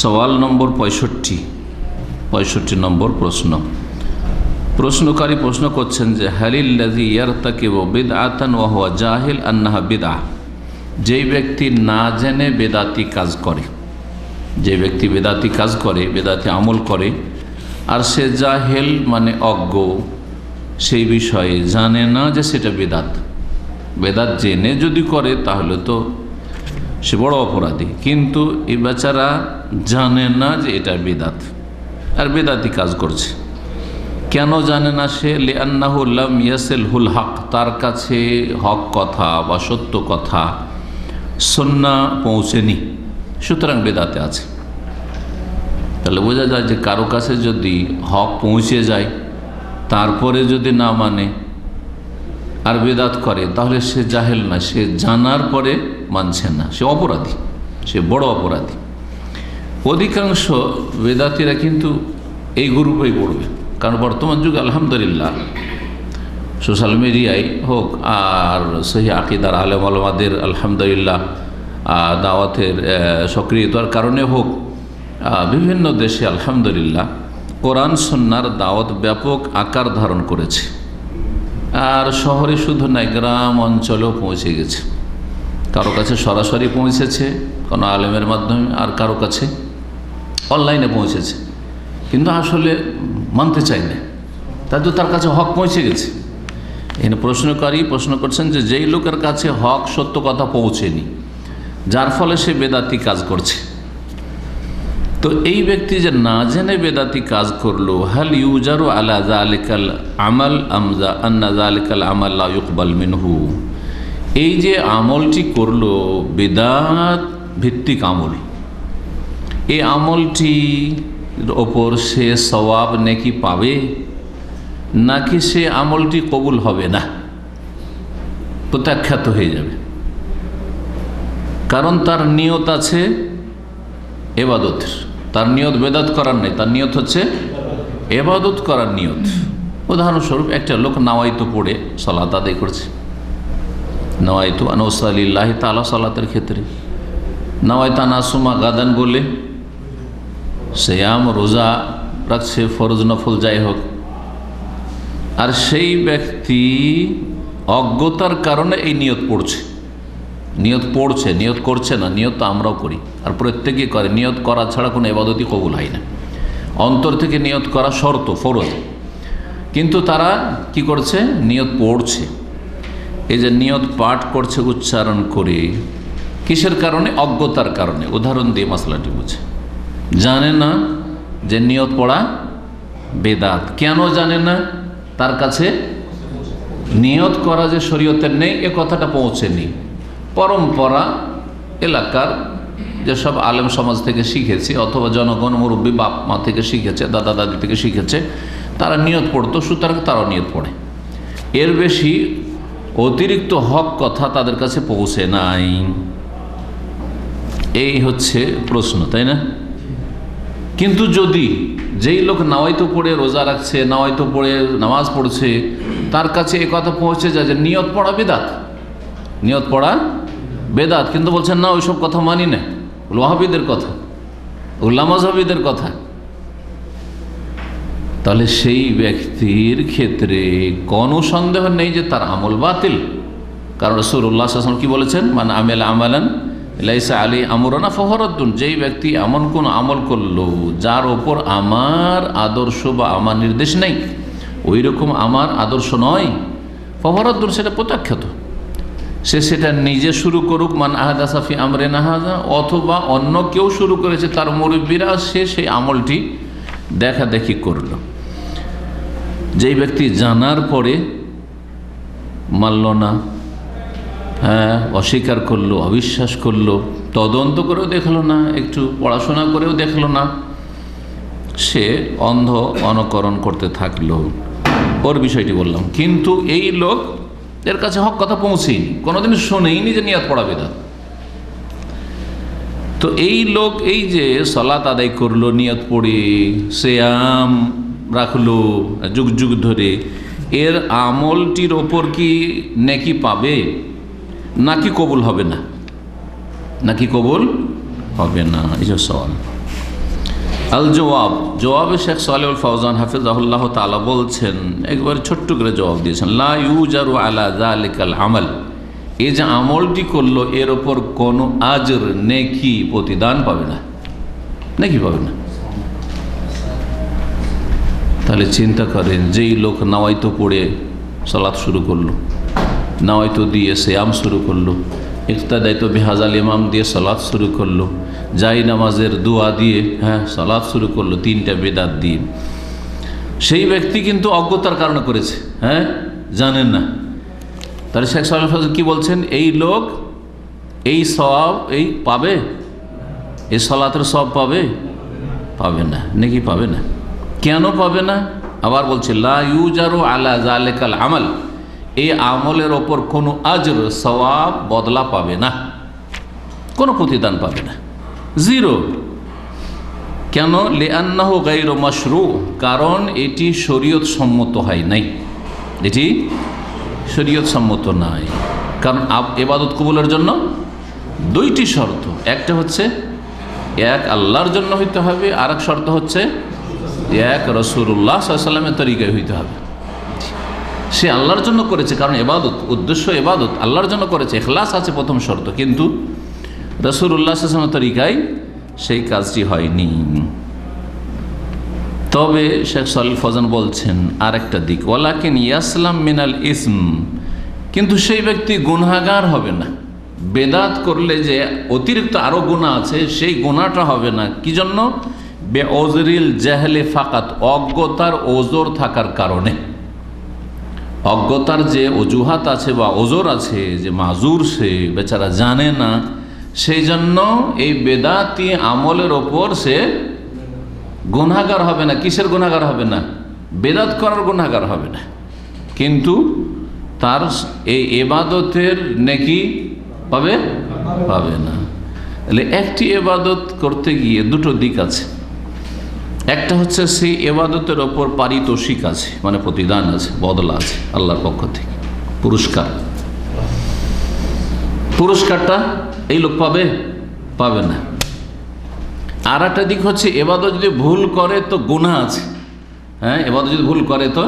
সওয়াল নম্বর পঁয়ষট্টি। পঁয়ষট্টি নম্বর প্রশ্ন। প্রশ্নকারী প্রশ্ন করছেন যে হালিল্লাজি ইয়ার তাকে ও বেদ আতান ওয়াহুয়া জাহিল আন্নাহা বেদা যেই ব্যক্তি না জেনে বেদাতি কাজ করে যে ব্যক্তি বেদাতি কাজ করে, বেদাতি আমল করে, আর সে জাহেল মানে অজ্ঞ, সেই বিষয়ে জানে না যে সেটা বেদাত। বেদাত জেনে যদি করে, তাহলে তো সে বড় অপরাধী। কিন্তু এই বেচারা জানে না যে এটা বেদাত। আর বেদাতি কাজ করছে। কেন জানে না সে? লিয়ান্নাহুল্লাম ইয়াসেল হুল হক। তার কাছে হক কথা বা সত্য কথা, সন্না পৌঁছেনি। সুতরাং বেদাতে আছে। তাহলে বোঝা যায় যে কারও কাছে যদি হক পৌঁছে যায়, তারপরে যদি না মানে আর বেদাত করে, তাহলে সে জাহেল না, সে জানার পরে মানছে না, সে অপরাধী, সে বড় অপরাধী। অধিকাংশ বেদাতিরা কিন্তু এই গ্রুপেই পড়বে, কারণ বর্তমান যুগে আলহামদুলিল্লাহ সোশ্যাল মিডিয়ায় হোক আর সহি আকিদার আলেম আলমাদের আলহামদুলিল্লাহ দাওয়াতের সক্রিয়তার কারণে হোক বিভিন্ন দেশে আলহামদুলিল্লাহ কোরআন সন্ন্যার দাওয়াত ব্যাপক আকার ধারণ করেছে। আর শহরে শুধু নয়, গ্রাম অঞ্চলেও পৌঁছে গেছে। কারও কাছে সরাসরি পৌঁছেছে কোনো আলেমের মাধ্যমে, আর কারও কাছে অনলাইনে পৌঁছেছে। কিন্তু আসলে মানতে চাই না। তাই তো তার কাছে হক পৌঁছে গেছে। এখানে প্রশ্নকারী প্রশ্ন করছেন যে, যেই লোকের কাছে হক সত্য কথা পৌঁছেনি, যার ফলে সে বেদাতি কাজ করছে। তো এই ব্যক্তি যে না জেনে বেদাতি কাজ করল, হাল ইউজারু আলা জালিকাল আমাল আমজা আন্না জালিকাল আমাল্লা ইকবাল মিনহু। এই যে আমলটি করল বেদাত ভিত্তিক আমল এই আমলটি ওপর সে সবাব নেকি পাবে? নাকি সে আমলটি কবুল হবে না? প্রত্যাখ্যাত হয়ে যাবে। কারণ তার নিয়ত আছে এবাদতের। তার নিয়ত বেদাত করার নেই, তার নিয়ত হচ্ছে এবাদত করার নিয়ত। উদাহরণস্বরূপ একটা লোক নাওয়াইতো পড়ে সলাত আদায় করছে। নওয়াইতো আনসালিল্লাহ তালা সালাতের ক্ষেত্রে। নওয়াইতা নাসুমা গাদান বলে সেয়াম, রোজা রাখছে, ফরজ নফল যাই হোক। আর সেই ব্যক্তি অজ্ঞতার কারণে এই নিয়ত পড়ছে। নিয়ত পড়ছে, নিয়ত করছে না, নিয়ত তো আমরাও করি। আর প্রত্যেকেই করে, নিয়ত করা ছাড়া কোনো এবাদতই কবুল হয় না। অন্তর থেকে নিয়ত করা শর্ত, ফরজ। কিন্তু তারা কি করছে? নিয়ত পড়ছে। এই যে নিয়ত পাঠ করছে, উচ্চারণ করে, কিসের কারণে? অজ্ঞতার কারণে। উদাহরণ দিয়ে মশলাটি বুঝে। জানে না যে নিয়ত পড়া বেদাত। কেন জানে না? তার কাছে নিয়ত করা যে শরীয়তের নেই, এ কথাটা পৌঁছেনি। পরম্পরা এলাকার যেসব আলেম সমাজ থেকে শিখেছে অথবা জনগণ, মুরব্বী, বাপ মা থেকে শিখেছে, দাদা, দাদি থেকে শিখেছে, তারা নিয়ত পড়তো, সুতরাং তারাও নিয়ত পড়ে। এর বেশি অতিরিক্ত হক কথা তাদের কাছে পৌঁছে নাই। এই হচ্ছে প্রশ্ন, তাই না? কিন্তু যদি যেই লোক নাওয়াইতো পড়ে, রোজা রাখছে, নাওয়াইতো পড়ে, নামাজ পড়ছে, তার কাছে এ কথা পৌঁছে যায় যে নিয়ত পড়া বেদাত। নিয়ত পড়া বেদাত, কিন্তু বলছেন, না, ওইসব কথা মানি না। লোহাবিদের কথা। উল্লামজহাবিদের কথা। তাহলে সেই ব্যক্তির ক্ষেত্রে কোনো সন্দেহ নেই যে তার আমল বাতিল। কারণ রসুল্লাহ আসলাম কি বলেছেন? মানে আমেল আমালান লাইসা আলী আমরানা ফহরদ্দুন যেই ব্যক্তি এমন কোন আমল করল যার ওপর আমার আদর্শ বা আমার নির্দেশ নেই ওই রকম আমার আদর্শ নয়। ফহরদ্দুন সেটা প্রত্যাখ্যাত। সে সেটা নিজে শুরু করুক, মান আহাদা সাফি আমরে নাহাজা, অথবা অন্য কেউ শুরু করেছে তার মুরব্বীরা, সে সেই আমলটি দেখা দেখি করল। যেই ব্যক্তি জানার পরে মানল না হ্যাঁ অস্বীকার করল, অবিশ্বাস করল, তদন্ত করেও দেখল না, একটু পড়াশোনা করেও দেখল না, সে অন্ধ, অনুকরণ করতে থাকল। ওর বিষয়টি বললাম। কিন্তু এই লোক এর কাছে হক কথা পৌঁছেইনি। কোনোদিন শোনেইনি যে নিয়াত পড়া বেদাত তো এই লোক এই যে সলাত আদায় করল, নিয়ত পড়ে সে শ্যাম রাখল, যুগ যুগ ধরে, এর আমলটির ওপর কি নেকি পাবে? নাকি কবুল হবে না? নাকি কবুল হবে না? এই যে সওয়াল। আল জবাব জবাবে শেখ সালেউল ফৌজান হাফিজাহুল্লাহ তালা বলছেন, একবার ছোট্ট করে জবাব দিয়েছেন, লা ইউজারু আলা জালিকাল আমল। এই যে আমলটি করল, এর ওপর কোনো আজর নেকি প্রতিদান পাবে না। নাকি পাবে না। তাহলে চিন্তা করেন, যেই লোক নাওয়াইতো পড়ে সলাৎ শুরু করল, নাওয়াইতো দিয়ে শ্যাম শুরু করল ইকতাদায়িত বেহাজাল ইমাম দিয়ে সলাৎ শুরু করল। যাই নামাজের দোয়া দিয়ে হ্যাঁ সলাৎ শুরু করল, তিনটা বেদাত দিয়ে। সেই ব্যক্তি কিন্তু অজ্ঞতার কারণে করেছে হ্যাঁ জানেন না। তাহলে শেখ সাহেব কি বলছেন? এই লোক এই সব এই পাবে? এই সলাতের সব পাবে? পাবে না। নাকি পাবে না? কেন পাবে না? আবার বলছে, লা ইউজারু আলা জালেকাল আমল। এই আমলের ওপর কোনো আজর, সওয়াব বদলা পাবে না। কোনো প্রতিদান পাবে না। জিরো। কেন? লেআন্নাহ গাইর মাশরু, কারণ এটি শরীয়ত সম্মত হয় নাই। এটি শরীয়ত সম্মত নাই। কারণ এবাদত কবুলের জন্য দুইটি শর্ত। একটা হচ্ছে এক আল্লাহর জন্য হইতে হবে আর এক শর্ত হচ্ছে এক রসুল্লাহ সাল্লামের তরিকায় হইতে হবে। সে আল্লাহর জন্য করেছে, কারণ এবাদত উদ্দেশ্য এবাদত আল্লাহর জন্য করেছে এখলাস আছে প্রথম শর্ত। কিন্তু রসুল্লাহ সাল্লামের তরিকায় সেই কাজটি হয়নি। তবে শেখ সালিল ফজান বলছেন আর একটা দিক, ওয়ালাকিন ইয়াসলাম মিনাল ইসম কিন্তু সেই ব্যক্তি গুনাগার হবে না। বেদাত করলে যে অতিরিক্ত আরও গুণা আছে, সেই গুণাটা হবে না। কি জন্য? বে ওজরিল জাহলে ফাকাত, অজ্ঞতার ওজোর থাকার কারণে। অজ্ঞতার যে অজুহাত আছে বা ওজোর আছে, যে মাজুর সে, বেচারা জানে না সেই জন্য এই বেদাতি আমলের ওপর সে গুনাগার হবে না। কিসের গুনাগার হবে না? বেদাত করার গুনাগার হবে না। কিন্তু তার এই এবাদতের নেকি পাবে? পাবে না। তাহলে একটি এবাদত করতে গিয়ে দুটো দিক আছে। একটা হচ্ছে সেই এবাদতের ওপর পারিতোষিক আছে মানে প্রতিদান আছে, বদলা আছে আল্লাহর পক্ষ থেকে। পুরস্কার। পুরস্কারটা এই লোক পাবে? পাবে না। আর একটা দিক হচ্ছে এবাদত যদি ভুল করে তো গোনা আছে। হ্যাঁ এবাদত যদি ভুল করে তো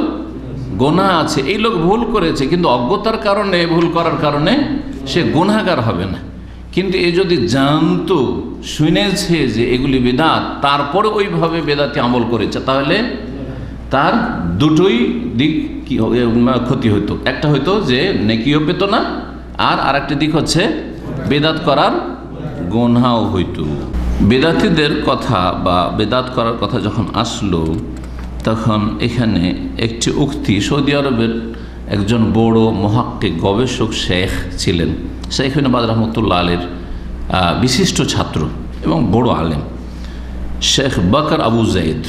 গোনা আছে। এই লোক ভুল করেছে, কিন্তু অজ্ঞতার কারণে, ভুল করার কারণে সে গুনাগার হবে না। কিন্তু এ যদি জানতো, শুনেছে যে এগুলি বেদাত, তারপরে ওইভাবে বেদাতে আমল করেছে, তাহলে তার দুটোই দিক ক্ষতি হতো একটা হয়তো যে নেকিও পেত না, আর আরেকটা দিক হচ্ছে বেদাত করার গোনাও হইতো। বেদাতিদের কথা বা বেদাত করার কথা যখন আসলো, তখন এখানে একটি উক্তি সৌদি আরবের একজন বড় মহাক্কে গবেষক শেখ ছিলেন। শেখ বাদ রহমতুল্লাহ আলের বিশিষ্ট ছাত্র এবং বড় আলেম। শেখ বাকর আবু জাইদ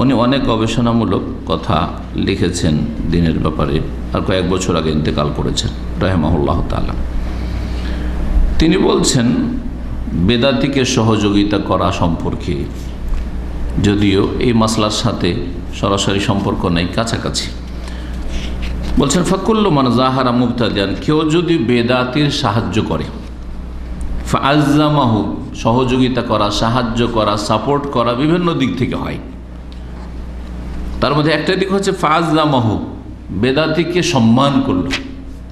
উনি অনেক গবেষণামূলক কথা লিখেছেন দিনের ব্যাপারে আর কয়েক বছর আগে ইন্তেকাল করেছেন, রাহেমাহুল্লাহ তালা তিনি বলছেন বেদাতিকে সহযোগিতা করা সম্পর্কে যদিও এই মাসলার সাথে সরাসরি সম্পর্ক নেই, কাছাকাছি। বলছেন, ফাকুল্ল মান জাহারা মুক্তাদিয়ান কেউ যদি বেদাতির সাহায্য করে ফাজামাহু সহযোগিতা করা, সাহায্য করা, সাপোর্ট করা বিভিন্ন দিক থেকে হয়। তার মধ্যে একটা দিক হচ্ছে ফাজলামাহু বেদাতিকে সম্মান করল।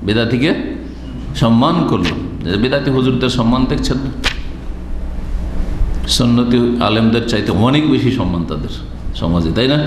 বেদাতিকে সম্মান করল। বেদাতি হুজুরদের সম্মান দেখছেন না? সন্নতি আলেমদের চাইতে অনেক বেশি সম্মান তাদের সমাজে, তাই না?